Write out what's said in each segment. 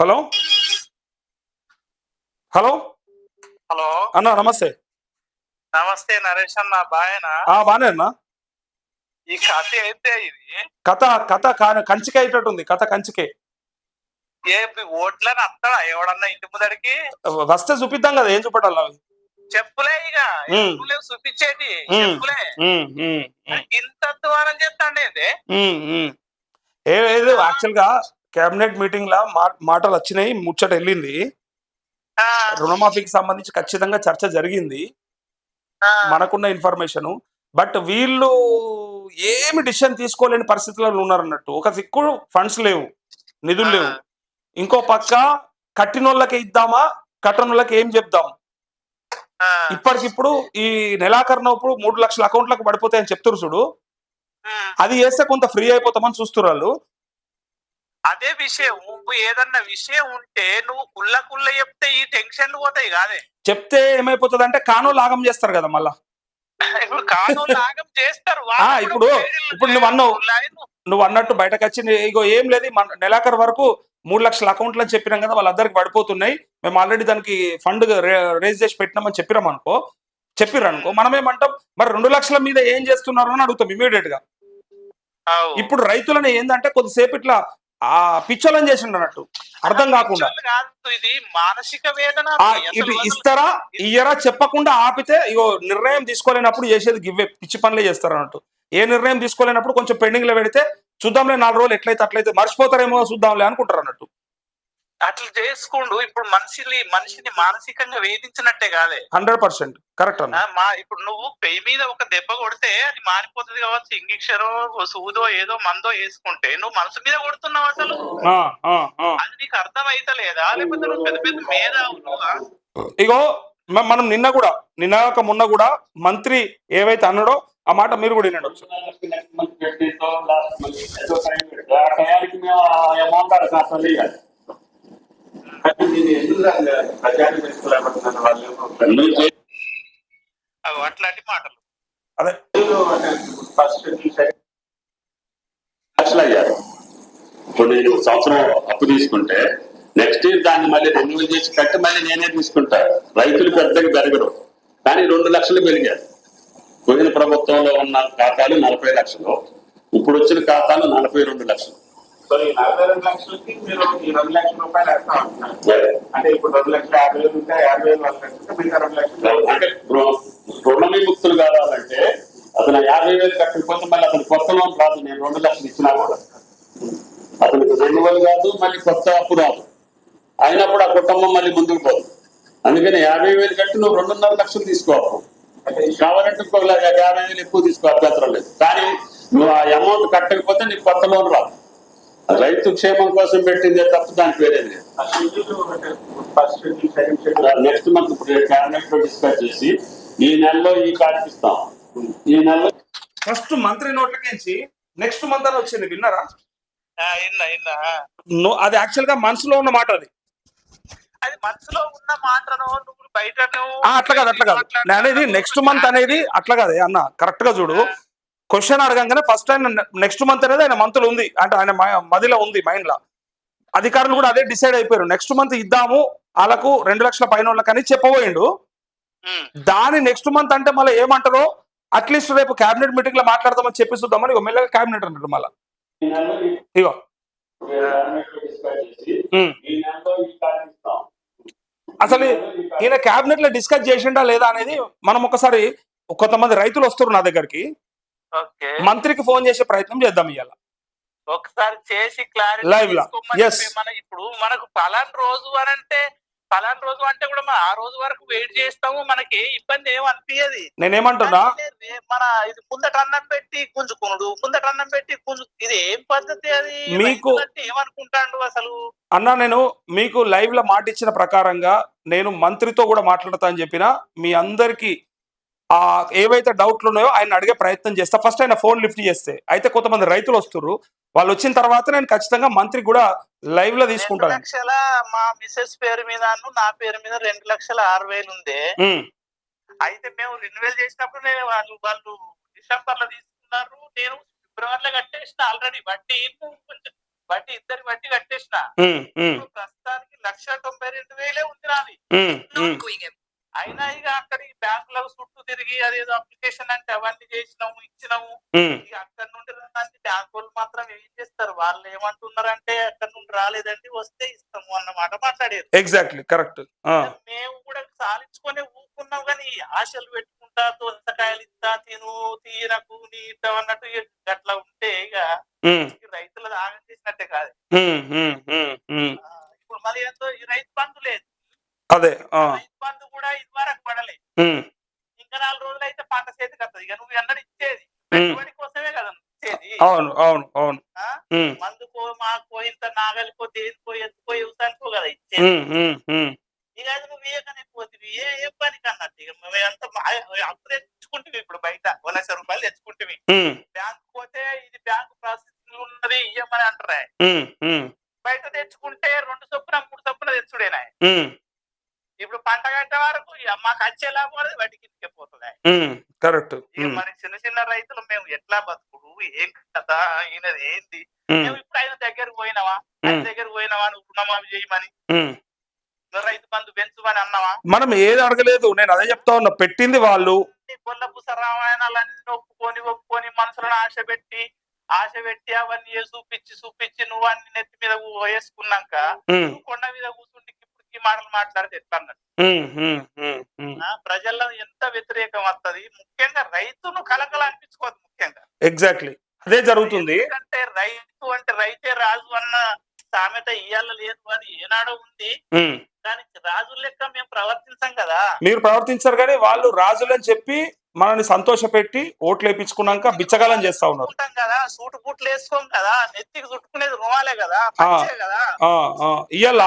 Hello? Hello? Hello? అన్న నమస్తే. నమస్తే నరేష్ అన్న బాయనా? బానే అన్న ఈ కథ అయితే ఇది? కథ కథ కంచికే అయ్యేటట్టుంది కథ కంచికే. ఏ ఓట్లని అత్తడా ఎవడన్నా ఇంటి ముందడికి? వస్తే చూపిద్దాం కదా ఏం చూపెట్టాలి చెప్పులే ఇక. చెప్పులే చూపించేటి ఉమ్. చెప్పులే. ఇంత ద్వారం చేస్తాండే ఇది. ఉమ్, ఉమ్. ఏ లేదు యాక్చువల్గా కేబినెట్ మీటింగ్ లా మాటలు వచ్చినాయి ముచ్చట వెళ్ళింది. రుణమాఫీకి సంబంధించి ఖచ్చితంగా చర్చ జరిగింది. మనకున్న ఇన్ఫర్మేషన్. బట్ వీళ్ళు ఏమి డిసిషన్ తీసుకోలేని పరిస్థితుల్లో ఉన్నారు అన్నట్టు ఒక దిక్కు ఫండ్స్ లేవు నిధులు లేవు. ఇంకో పక్క కట్టినోళ్ళకి ఇద్దామా కట్టనోళ్ళకి ఏం చెప్దాం? ఇప్పటికిప్పుడు ఈ నెలాఖరునప్పుడు మూడు లక్షల అకౌంట్లకు పడిపోతాయని చెప్తున్నారు చూడు. అది వేస్తే కొంత ఫ్రీ అయిపోతామని చూస్తున్నారు అదే విషయం నువ్వు ఏదన్నా విషయం ఉంటే నువ్వు కుల్ల కుల్ల చెప్తే ఈ టెన్షన్లు పోతాయి కాదే. చెప్తే ఏమైపోతుంది అంటే కానో లాగం చేస్తారు కదా మళ్ళా. ఇప్పుడు కాను లాగం చేస్తారు ఇప్పుడు- ఇప్పుడు నువ్వు అన్నావు. నువ్వు అన్నట్టు బయటకు వచ్చి ఇగో ఏం లేదు మన నెలాఖరు వరకు మూడు లక్షల అకౌంట్లు అని చెప్పినాం కదా వాళ్ళందరికి పడిపోతున్నాయి. మేము ఆల్రెడీ దానికి ఫండ్ రేజ్ చేసి పెట్టినామని చెప్పినాం అనుకో. చెప్పిర్రు అనుకో. మనం ఏమంటాం మరి రెండు లక్షల మీద ఏం చేస్తున్నారు అని అడుగుతాం ఇమీడియట్గా. ఇప్పుడు రైతులను ఏంటంటే కొద్దిసేపు ఇట్లా ఆ పిచ్చోలని చేసిండు అన్నట్టు అర్థం కాకుండా. ఇది మానసిక వేదన ఇటు ఇస్తారా ఇయ్యరా చెప్పకుండా ఆపితే ఇగో నిర్ణయం తీసుకోలేనప్పుడు చేసేది గివ్వే పిచ్చి పనులే చేస్తారు అన్నట్టు ఏ నిర్ణయం తీసుకోలేనప్పుడు కొంచెం పెండింగ్లో పెడితే చూద్దాంలే నాలుగు రోజులు ఎట్లయితే అట్లయితే మర్చిపోతారేమో చూద్దాంలే అనుకుంటారు అన్నట్టు అట్లా చేసుకుండు ఇప్పుడు మనిషిని మనిషిని మానసికంగా వేధించినట్టే కాదే హండ్రెడ్ పర్సెంట్ కరెక్ట్ మా ఇప్పుడు నువ్వు పెయి మీద ఒక దెబ్బ కొడితే అది మారిపోతుంది కావచ్చు ఇంగిక్షరో సూదో ఏదో మందో వేసుకుంటే నువ్వు మనసు మీద కొడుతున్నావు అసలు ఆ, ఆ, ఆ. అది నీకు అర్థం అయితలేదా లేకపోతే నువ్వు పెద్ద పెద్ద మేధావులు ఇగో మనం నిన్న కూడా నిన్న మొన్న కూడా మంత్రి ఏవైతే అన్నాడో ఆ మాట మీరు కూడా వినండి ఒకసారి. అట్లాంటి మాటలు. అదే ఫస్ట్ లక్షలు అయ్యారు ఇప్పుడు నేను సంవత్సరం అప్పు తీసుకుంటే నెక్స్ట్ ఇయర్ దాన్ని మళ్ళీ రెన్యువల్ చేసి కట్టి మళ్ళీ నేనే తీసుకుంటా. రైతులు పెద్దగా పెరగరు. కానీ రెండు లక్షలు పెరిగారు. పోయిన ప్రభుత్వంలో ఉన్న ఖాతాలు నలభై లక్షలు. ఇప్పుడు వచ్చిన ఖాతాలు నలభై రెండు లక్షలు. సో ఈ నలభై రెండు లక్షలకి మీరు ఈ రెండు లక్షల రూపాయలు వేస్తా ఉంటున్నారు అంటే ఇప్పుడు రెండు లక్షల యాభై వేలు ఉంటే యాభై వేలు వాళ్ళు కట్టుకుంటే మిగతా రెండు లక్షలు విముక్తులు కావాలంటే అతను యాభై వేలు కట్టకపోతే మళ్ళీ అతను కొత్త లోన్ రాదు. నేను రెండు లక్షలు ఇచ్చినా కూడా. అతనికి రెన్యువల్ కాదు మళ్ళీ కొత్త అప్పు రాదు. అయినప్పుడు ఆ కుటుంబం మళ్ళీ ముందుకు పోదు. అందుకని యాభై వేలు కట్టి నువ్వు రెండున్నర లక్షలు తీసుకో అంటే కావాలంటే ఇంకో యాభై వేలు ఎక్కువ తీసుకో అభ్యంతరం లేదు. కానీ నువ్వు ఆ అమౌంట్ కట్టకపోతే నీకు కొత్త లోన్ రాదు. రైతు క్షేమం కోసం పెట్టిందే తప్ప దానికి వేరేది లేదు. నెక్స్ట్ మంత్ ఇప్పుడు క్యాబినెట్లో డిస్కస్ చేసి ఈ నెలలో ఈ కార్డు ఇస్తాం. ఈ నెలలో ఫస్ట్ మంత్రి నోట్లకించి నెక్స్ట్ మంత్ అని వచ్చింది విన్నారా? ఆ, ఇన్నా ఇన్నా నో- అది యాక్చువల్గా మనసులో ఉన్న మాట అది. అది మనసులో ఉన్న మాటను నువ్వు బయట అట్లా కాదు అట్లా కాదు. నేను అనేది నెక్స్ట్ మంత్ అనేది అట్లా కాదు అన్న. కరెక్ట్గా చూడు. క్వశ్చన్ అడగంగానే ఫస్ట్ టైం నెక్స్ట్ మంత్ అనేది ఆయన మంత్లో ఉంది. అంటే ఆయన మదిలో ఉంది మైండ్లో. అధికారులు కూడా అదే డిసైడ్ అయిపోయారు. నెక్స్ట్ మంత్ ఇద్దాము వాళ్ళకు రెండు లక్షల పైన వాళ్ళకని చెప్పబోయిండు. దాని నెక్స్ట్ మంత్ అంటే మళ్ళీ ఏమంటారో అట్లీస్ట్ రేపు కేబినెట్ మీటింగ్లో మాట్లాడదామని చెప్పి చూద్దామని ఇక మెల్లగా కేబినెట్ అన్నాడు మళ్ళీ. ఇగో. అసలు ఈయన కేబినెట్లో డిస్కస్ చేసిండా లేదా అనేది మనం ఒకసారి కొంతమంది రైతులు వస్తారు నా దగ్గరికి. మంత్రికి ఫోన్ చేసే ప్రయత్నం చేద్దాం ఇవాళ ఒకసారి చేసి క్లారిటీ Live లా. Yes. మన ఇప్పుడు మనకు పలాన్ రోజు అని అంటే పలాన్ రోజు అంటే కూడా మనం ఆ రోజు వరకు వెయిట్ చేస్తాము మనకి ఇబ్బంది ఏం అనిపించదు నేనేమంటున్నా? మన ఇది ముందట అన్నం పెట్టి గుంజుకునుడు ముందట అన్నం పెట్టి గుంజు ఇది ఏం పద్ధతి అది? మీకు- ఏమనుకుంటాండు అసలు? అన్నా నేను మీకు లైవ్లో మాట ఇచ్చిన ప్రకారంగా నేను మంత్రితో కూడా మాట్లాడతా అని చెప్పిన మీ అందరికి ఏవైతే డౌట్లు ఉన్నాయో ఆయన అడిగే ప్రయత్నం చేస్తా. ఫస్ట్ ఆయన ఫోన్ లిఫ్ట్ చేస్తే. అయితే కొంతమంది రైతులు వస్తున్నారు వాళ్ళు వచ్చిన తర్వాత నేను ఖచ్చితంగా మంత్రి కూడా లైవ్లో తీసుకుంటాను. లక్షల మా మిసెస్ పేరు మీద నా పేరు మీద రెండు లక్షల ఆరు వేలు ఉంది. అయితే మేము రెన్యువల్ చేసినప్పుడు నేను వాళ్ళు వాళ్ళు డిసెంబర్లో తీసుకున్నారు. నేను ఫిబ్రవరిలో కట్టేసిన ఆల్రెడీ వడ్డీ కొంచెం వడ్డీ ఇద్దరి వడ్డీ కట్టేసిన. ప్రస్తుతానికి లక్ష తొంభై రెండు వేలే ఉంది నాది. అయినా ఇక అక్కడ ఈ బ్యాంకుల చుట్టూ తిరిగి అదేదో అప్లికేషన్ అంటే అవన్నీ చేసినాము ఇచ్చినాము. అక్కడ నుండి రాని బ్యాంకు వాళ్ళు మాత్రం ఏం చేస్తారు? వాళ్ళు ఏమంటున్నారంటే అక్కడ నుండి రాలేదండి వస్తే ఇస్తాము అన్నమాట మాట్లాడారు. ఎగ్జాక్ట్లీ కరెక్ట్ మేము కూడా సాధించుకొని ఊరుకున్నాం కానీ ఆశలు పెట్టుకుంటా దోసకాయలు ఇస్తా తిను తీయనకు నీ ఇద్దాం అన్నట్టు అట్లా ఉంటే ఇక రైతుల ఆగం చేసినట్టే కాదు ఉమ్, ఉమ్, ఉమ్, ఉమ్. ఆ, ఇప్పుడు మరి ఏందో ఈ రైతు బంధు లేదు అదే ఆ, రైతు బంధు కూడా ఇది వరకు పడలేదు ఉమ్, ఇంకా నాలుగు రోజులు అయితే పంట చేతికి వస్తుంది ఇక నువ్వు ఎన్నడూ ఇచ్చేది పెట్టుబడి కోసమే కదా నువ్వు ఇచ్చేది అవును అవును అవును. మందుకో మాకో ఇంత నాగలికో దేనికో ఎత్తుకో వ్యవసాయానికో కదా ఇచ్చేది. ఇక అది నువ్వు ఏకనే పోతివి. ఏ ఏ పనికి అన్నట్టు ఇక మేము ఎంత అప్పు తెచ్చుకుంటుంది ఇప్పుడు బయట. ఒక లక్ష రూపాయలు తెచ్చుకుంటుంది బ్యాంక్ పోతే ఇది బ్యాంక్ ప్రాసెసింగ్ ఉన్నది ఇయ్యమని అంటారా. బయట తెచ్చుకుంటే రెండు చొప్పున మూడు చొప్పున తెచ్చుడేనా ఇప్పుడు పంట కట్టే వరకు మాకు వచ్చే లాభం అనేది వాటికి ఇంటికే పోతుంది. Um, correct. మరి చిన్న చిన్న రైతులు మేము ఎట్లా బతుకుడు? ఏం కదా ఈయనది ఏంది? మేము ఇప్పుడు ఆయన దగ్గరకు పోయినావా ఆయన. దగ్గరకు పోయినావా నువ్వు రుణమాఫీ చేయమని? రైతు బంధు పెంచుమని అన్నావా? మనం ఏది అడగలేదు. నేను అదే చెప్తా ఉన్నా. పెట్టింది వాళ్ళు. కొల్లపుస రామాయణాలన్నీ ఒప్పుకొని ఒప్పుకొని మనసులను ఆశ పెట్టి ఆశ పెట్టి అవన్నీ చూపించి చూపించి నువ్వు అన్ని నెత్తి మీద వేసుకున్నాక కొండ మీద మాటలు మాట్లాడితే ఎట్లా అన్నట్టు ప్రజల్లో ఎంత వ్యతిరేకం వస్తది ముఖ్యంగా రైతును కలకల అనిపించుకోవద్దు ముఖ్యంగా. ఎగ్జాక్ట్లీ అదే జరుగుతుంది. ఎందుకంటే రైతు అంటే రైతే రాజు అన్న సామెత ఇయ్యాల లేదు అని ఏనాడో ఉంది. దానికి రాజు లెక్క మేము ప్రవర్తించాం కదా. మీరు ప్రవర్తించారు కానీ వాళ్ళు రాజులని చెప్పి మనల్ని సంతోషపెట్టి ఓట్లు వేయించుకున్నాక బిచ్చగాలం చేస్తా ఉన్నారు. కదా సూటు బూట్లు వేసుకోం కదా నెత్తికి చుట్టుకునేది రుమాలే కదా. ఇయ్యాల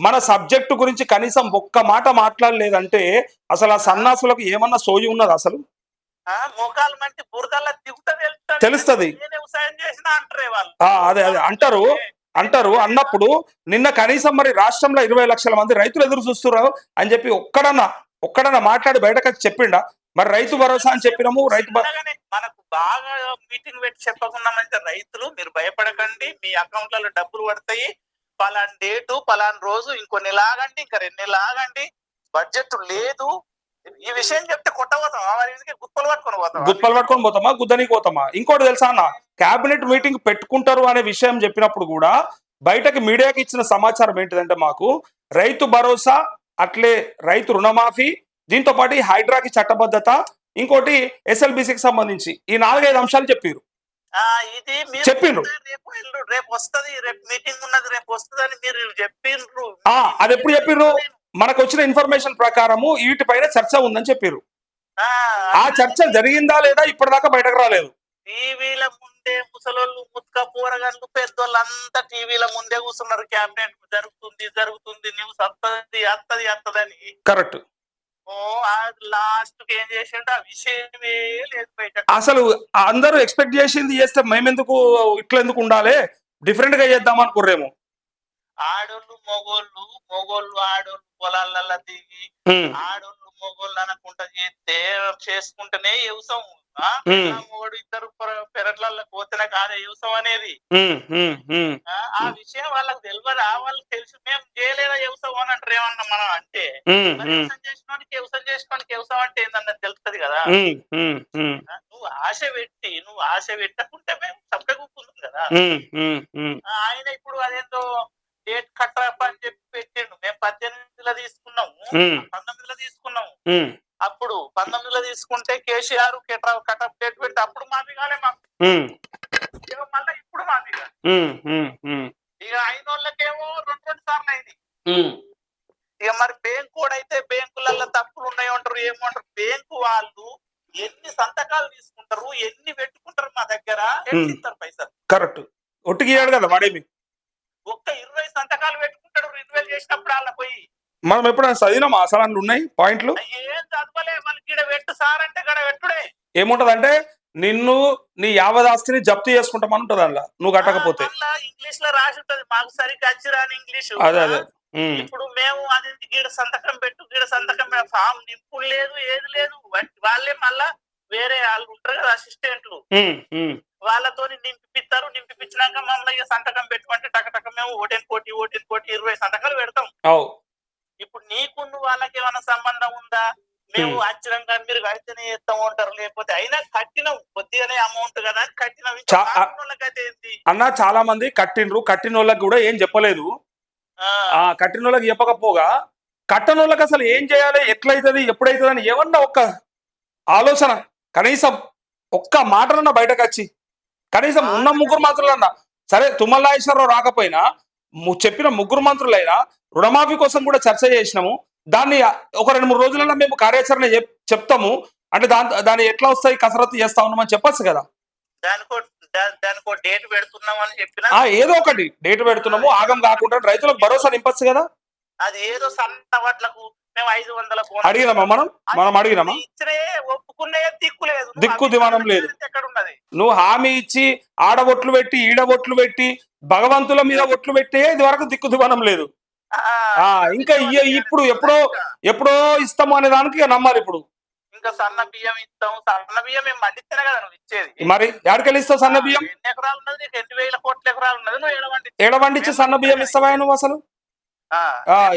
మన సబ్జెక్టు గురించి కనీసం ఒక్క మాట మాట్లాడలేదంటే అసలు ఆ సన్నాసులకు ఏమన్నా సోయి ఉన్నది అసలు? తెలుస్తది. అదే అదే. అంటారు అంటారు అన్నప్పుడు నిన్న కనీసం మరి రాష్ట్రంలో ఇరవై లక్షల మంది రైతులు ఎదురు చూస్తున్నారు అని చెప్పి ఒక్కడన్నా ఒక్కడన్నా మాట్లాడి బయటకు వచ్చి చెప్పిండా? మరి రైతు భరోసా అని చెప్పినాము రైతు మనకు బాగా మీటింగ్ పెట్టి చెప్పకుండా మంచి రైతులు మీరు భయపడకండి మీ అకౌంట్లలో డబ్బులు పడతాయి. పలాన్ డేటు పలాన్ రోజు ఇంకో నెల ఆగండి ఇంకా రెండు నెలలు ఆగండి బడ్జెట్ లేదు. ఈ విషయం చెప్తే కొట్టబోతాం. మరి ఇందుకే గుప్పలు పట్టుకొని పోతాం. గుప్పలు పట్టుకొని పోతామా? గుద్దనికి పోతామా? ఇంకోటి తెలుసా అన్న? కేబినెట్ మీటింగ్ పెట్టుకుంటారు అనే విషయం చెప్పినప్పుడు కూడా బయటకి మీడియాకి ఇచ్చిన సమాచారం ఏంటిదంటే మాకు రైతు భరోసా అట్లే రైతు రుణమాఫీ దీంతో పాటు ఈ హైడ్రాకి చట్టబద్ధత ఇంకోటి ఎస్ఎల్బిసికి సంబంధించి ఈ నాలుగైదు అంశాలు చెప్పారు ఆ, ఇది మీరు చెప్పిండ్రు. రేపు వస్తది రేపు మీటింగ్ ఉన్నది రేపు వస్తది అని మీరు చెప్పిండ్రు ఆ, అది ఎప్పుడు చెప్పిండ్రు? మనకు వచ్చిన ఇన్ఫర్మేషన్ ప్రకారము వీటిపైన చర్చ ఉందని చెప్పారు ఆ, ఆ చర్చ జరిగిందా లేదా ఇప్పటిదాకా బయటకు రాలేదు టీవీల ముందే ముసలోళ్ళు ముత్క పోరగాళ్ళు పెద్దోళ్ళు అంతా టీవీల ముందే కూర్చున్నారు. క్యాబినెట్ జరుగుతుంది జరుగుతుంది న్యూస్ వస్తది వస్తది వస్తదని కరెక్ట్. ఓ లాస్ట్ ఏం చేసిండు ఆ విషయమే లేదు బయట. అసలు అందరూ ఎక్స్పెక్ట్ చేసింది చేస్తే మేమెందుకు ఇట్లా ఎందుకు ఉండాలి? డిఫరెంట్గా చేద్దాం అనుకుర్రేమో. ఆడోళ్ళు మొగోళ్ళు మొగోళ్ళు ఆడోళ్ళు పొలాలల్లో దిగి ఆడోళ్ళు మొగోళ్ళు అనకుండా చేస్తే చేసుకుంటేనే వ్యవసాయం మొగోడు ఇద్దరు పెర- పెరట్లలో పోతేనే కాదు వ్యవసాయం అనేది. ఆ విషయం వాళ్ళకి తెలియదు ఆ వాళ్ళకి తెలుసు. మేము చేయలేదా వ్యవసాయం అని అంటారు ఏమన్నా మనం అంటే? వ్యవసాయం చేసినోడికి వ్యవసాయం చేసినోడికి వ్యవసాయం అంటే ఏందన్నది తెలుస్తుంది కదా? నువ్వు ఆశ పెట్టి నువ్వు ఆశ పెట్టకుంటే మేము సప్లై కూకుంది కదా? ఆయన ఇప్పుడు అదేందో డేట్ కట్టప్ అని చెప్పి పెట్టిండు. మేము పద్దెనిమిదిలో తీసుకున్నాము. పంతొమ్మిదిలో తీసుకున్నాము. అప్పుడు పంతొమ్మిదిలో తీసుకుంటే కేసీఆర్ కటప్ డేట్ పెట్టి అప్పుడు మాఫీ కాలే మాకు. మళ్ళీ ఇప్పుడు ఉమ్, ఇక అయిన వాళ్ళకేమో రెండు రెండు సార్లు అయింది. ఇక మరి బ్యాంకు కూడా అయితే బ్యాంకులలో తప్పులు ఉన్నాయి అంటారు ఏమంటారు బ్యాంకు వాళ్ళు ఎన్ని సంతకాలు తీసుకుంటారు ఎన్ని పెట్టుకుంటారు మా దగ్గర పైసలు? కరెక్ట్. ఒట్టికి ఇయ్యాడు కదా వాడేమి? ఒక్క ఇరవై సంతకాలు పెట్టుకుంటాడు రిన్యువల్ చేసినప్పుడు వాళ్ళ పోయి. మనం ఎప్పుడైనా చదివినామా? అసలు ఉన్నాయి పాయింట్లు? ఏం ఏముంటదంటే నిన్ను నీ యావదాస్తిని జప్తు చేసుకుంటామని ఉంటది అందులో నువ్వు కట్టకపోతే. ఇంగ్లీష్లో రాసి ఉంటది. మాకు సరిగ్గా అచ్చిరాని ఇంగ్లీష్. అదే అదే. ఇప్పుడు మేము అది గీడ సంతకం పెట్టు గీడ సంతకం ఫామ్ నింపు లేదు ఏది లేదు. వాళ్ళే మళ్ళా వేరే వాళ్ళు ఉంటారు కదా అసిస్టెంట్లు. వాళ్ళతో నింపిస్తారు నింపిపించినాక మమ్మల్ని సంతకం పెట్టుకుంటే టకటక మేము ఓటెన్ కోటి ఓటెన్ కోటి ఇరవై సంతకాలు పెడతాం. ఇప్పుడు నీకు వాళ్ళకి ఏమైనా సంబంధం ఉందా? మేము. అచ్చరంగా మీరు కడితేనే చేస్తాం ఉంటారు లేకపోతే అయినా కట్టినాం కొద్దిగానే అమౌంట్ కదా. కట్టినాం అన్న చాలా మంది కట్టిండ్రు. కట్టిన వాళ్ళకి కూడా ఏం చెప్పలేదు. ఆ, కట్టిన వాళ్ళకి చెప్పకపోగా కట్టని వాళ్ళకి అసలు ఏం చేయాలి? ఎట్లయితుంది? ఎప్పుడైతుంది అని ఏమన్నా ఒక్క ఆలోచన కనీసం ఒక్క మాటలన్నా బయటకు వచ్చి కనీసం ఉన్న ముగ్గురు మంత్రులన్నా. సరే తుమ్మల నాగేశ్వరరావు రాకపోయినా చెప్పిన ముగ్గురు మంత్రులైనా రుణమాఫీ కోసం కూడా చర్చ చేసినాము. దాన్ని ఒక రెండు మూడు రోజులలో మేము కార్యాచరణ చెప్- చెప్తాము. అంటే దాని దాన్ని ఎట్లా వస్తాయి? కసరత్తు చేస్తా ఉన్నామని చెప్పొచ్చు కదా. దానికో డేట్ చెప్పిన ఏదో ఒకటి డేట్ పెడుతున్నాము. ఆగం కాకుండా రైతులకు భరోసా నింపచ్చు కదా. అది ఏదో సన్న మేము ఐదు వందల అడిగినామా మనం? మనం అడిగినామా? ఇచ్చినే ఒప్పుకునే దిక్కు లేదు. దిక్కు దివాణం లేదు. ఎక్కడ ఉన్నది నువ్వు హామీ ఇచ్చి ఆడబొట్లు పెట్టి ఈడబొట్లు పెట్టి భగవంతుల మీద ఒట్లు పెట్టే ఇది వరకు దిక్కు దివానం లేదు. ఇంకా ఇయ్య- ఇప్పుడు ఎప్పుడో ఎప్పుడో ఇస్తాము అనే దానికి నమ్మాలి ఇప్పుడు. ఇంకా సన్న బియ్యం ఇస్తాం సన్న బియ్యం మేము మండితేనే కదా నువ్వు ఇచ్చేది. మరి ఎక్కడికెళ్ళి ఇస్తావు సన్న బియ్యం? ఎన్ని ఎకరాలు ఉన్నది? నీకు ఎన్ని వేల కోట్ల ఎకరాలు ఉన్నది. నువ్వు ఏడవండి ఏడవండిచ్చి సన్న బియ్యం ఇస్తావా నువ్వు అసలు? ఆ,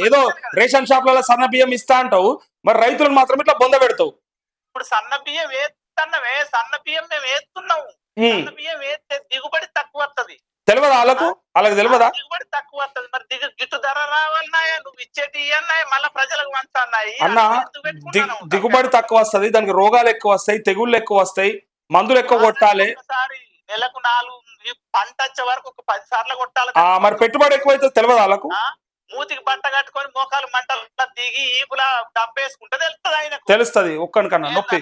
ఏదో రేషన్ షాప్లలో సన్న బియ్యం ఇస్తా అంటావు. మరి రైతులకు మాత్రం ఇట్లా బొంద పెడతావు. ఇప్పుడు సన్న బియ్యం వేస్తున్నావే సన్న బియ్యం మేము వేస్తున్నాము సన్న బియ్యం వేస్తే దిగుబడి తక్కువ వస్తది తెలియదా వాళ్ళకు? వాళ్ళకి తెలియదా దిగుబడి తక్కువ వస్తది. మరి దిగు గిట్టు ధర రావాలన్నాయా నువ్వు ఇచ్చేటి అన్నాయి? మళ్ళీ ప్రజలకు వంచాయి అన్న దిగు దిగుబడి తక్కువ వస్తది దానికి రోగాలు ఎక్కువ వస్తాయి తెగుళ్ళు ఎక్కువ వస్తాయి మందులు ఎక్కువ కొట్టాలి. నెలకు నాలుగు పంట వచ్చే వరకు ఒక పది సార్లు కొట్టాలి మరి పెట్టుబడి ఎక్కువైతే తెలియదు వాళ్ళకు? మూతికి బట్ట కట్టుకొని మోకాలు మంటలు దిగి ఈపులా డబ్బేసుకుంటే తెలుస్తుంది ఆయనకు. తెలుస్తది ఒక్కనికన్నా నొప్పి.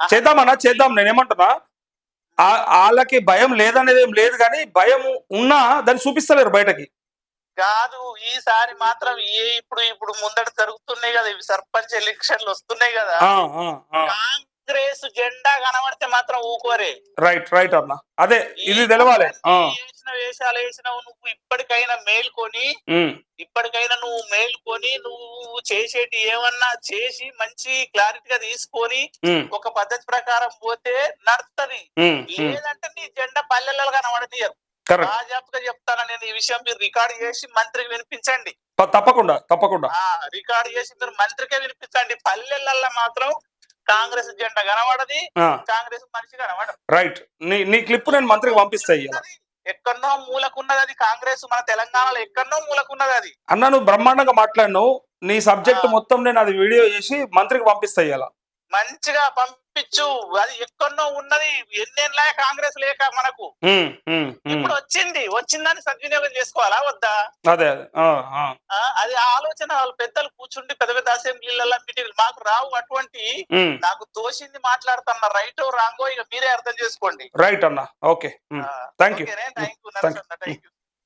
చేద్దామన్నా? చేద్దాం నేనేమంటున్నా? వాళ్ళకి భయం లేదనేది ఏం లేదు కానీ భయం ఉన్నా దాన్ని చూపిస్తలేరు బయటకి. కాదు ఈసారి మాత్రం ఏ ఇప్పుడు ఇప్పుడు ముందట జరుగుతున్నాయి కదా ఇవి సర్పంచ్ ఎలక్షన్లు వస్తున్నాయి కదా. కాంగ్రెస్ జెండా కనబడితే మాత్రం ఊకోరే. రైట్ రైట్ అన్న. అదే ఇది తెలవాలి. వేసిన వేషాలు వేసినావు నువ్వు ఇప్పటికైనా మేల్కొని ఇప్పటికైనా నువ్వు మేల్కొని నువ్వు చేసేటి ఏమన్నా చేసి మంచి క్లారిటీగా తీసుకొని ఒక పద్ధతి ప్రకారం పోతే నడుస్తుంది ఉమ్. లేదంటే నీ జెండా పల్లెలలో కనబడనీయరు బాజాప్గా చెప్తాను నేను ఈ విషయం మీరు రికార్డ్ చేసి మంత్రికి వినిపించండి. తప్పకుండా తప్పకుండా. ఆ రికార్డ్ చేసి మీరు మంత్రికే వినిపించండి. పల్లెలలో మాత్రం కాంగ్రెస్ జెండా కనబడది కాంగ్రెస్ మనిషి కనబడదు. రైట్. నీ నీ క్లిప్ నేను మంత్రికి పంపిస్తా ఇయ్యాల. ఎక్కడనో మూలకున్నది అది కాంగ్రెస్ మన తెలంగాణలో ఎక్కడనో మూలకున్నది అది. అన్న నువ్వు బ్రహ్మాండంగా మాట్లాడినావు. నీ సబ్జెక్ట్ మొత్తం నేను అది వీడియో చేసి మంత్రికి పంపిస్తా ఇయ్యాల. మంచిగా పంపించు. అది ఎక్కడనో ఉన్నది. ఎన్నేళ్ళ కాంగ్రెస్ లేక మనకు. ఇప్పుడు వచ్చింది. వచ్చిందని సద్వినియోగం చేసుకోవాలా? వద్దా? అదే అదే. ఆలోచన వాళ్ళు పెద్దలు కూర్చుండి పెద్ద పెద్ద అసెంబ్లీలలో మీటింగ్ మాకు రావు అటువంటి నాకు తోసింది మాట్లాడుతున్న రైటో రాంగో ఇక మీరే అర్థం చేసుకోండి. రైట్ అన్న. ఓకే. థ్యాంక్ యూ ఓకేనే? Thank